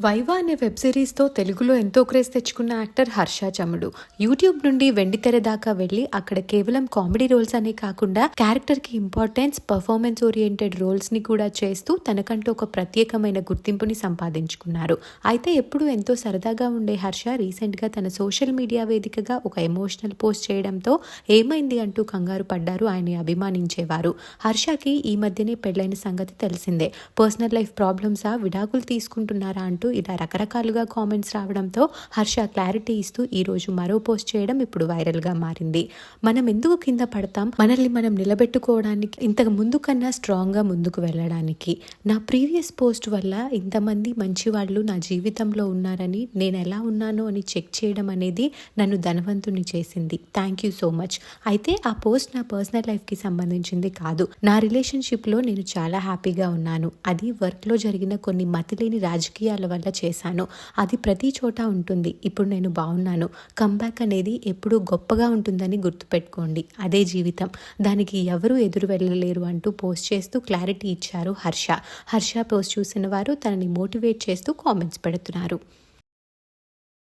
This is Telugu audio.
వైవా అనే వెబ్ సిరీస్తో తెలుగులో ఎంతో క్రేజ్ తెచ్చుకున్న యాక్టర్ హర్ష చముడు. యూట్యూబ్ నుండి వెండితెర దాకా వెళ్ళి అక్కడ కేవలం కామెడీ రోల్స్ అనే కాకుండా క్యారెక్టర్కి ఇంపార్టెన్స్ పర్ఫార్మెన్స్ ఓరియంటెడ్ రోల్స్ని కూడా చేస్తూ తనకంటూ ఒక ప్రత్యేకమైన గుర్తింపుని సంపాదించుకున్నారు. అయితే ఎప్పుడు ఎంతో సరదాగా ఉండే హర్ష రీసెంట్గా తన సోషల్ మీడియా వేదికగా ఒక ఎమోషనల్ పోస్ట్ చేయడంతో ఏమైంది అంటూ కంగారు పడ్డారు ఆయన అభిమానించేవారు. హర్షకి ఈ మధ్యనే పెళ్ళైన సంగతి తెలిసిందే. పర్సనల్ లైఫ్ ప్రాబ్లమ్సా? విడాకులు తీసుకుంటున్నారా? అంటూ ఇలా రకరకాలుగా కామెంట్స్ రావడంతో హర్ష క్లారిటీ ఇస్తూ ఈ రోజు మరో పోస్ట్ చేయడం ఇప్పుడు వైరల్గా మారింది. మనం ఎందుకు కింద పడతాం? మనల్ని మనం నిలబెట్టుకోవడానికి ఇంతకు ముందు కన్నా స్ట్రాంగ్గా ముందుకు వెళ్ళడానికి. నా ప్రీవియస్ పోస్ట్ వల్ల ఇంతమంది మంచి వాళ్ళు నా జీవితంలో ఉన్నారని నేను ఎలా ఉన్నాను అని చెక్ చేయడం అనేది నన్ను ధనవంతుని చేసింది. థ్యాంక్ యూ సో మచ్ అయితే ఆ పోస్ట్ నా పర్సనల్ లైఫ్కి సంబంధించింది కాదు. నా రిలేషన్షిప్లో నేను చాలా హ్యాపీగా ఉన్నాను. అది వర్క్లో జరిగిన కొన్ని మతిలేని రాజకీయాల వల్ల చేశాను. అది ప్రతి చోట ఉంటుంది. ఇప్పుడు నేను బాగున్నాను కంబ్యాక్ అనేది ఎప్పుడూ గొప్పగా ఉంటుందని గుర్తుపెట్టుకోండి. అదే జీవితం. దానికి ఎవరు ఎదురు వెళ్ళలేరు అంటూ పోస్ట్ చేస్తూ క్లారిటీ ఇచ్చారు హర్ష. హర్ష పోస్ట్ చూసిన వారు తనని మోటివేట్ చేస్తూ కామెంట్స్ పెడుతున్నారు.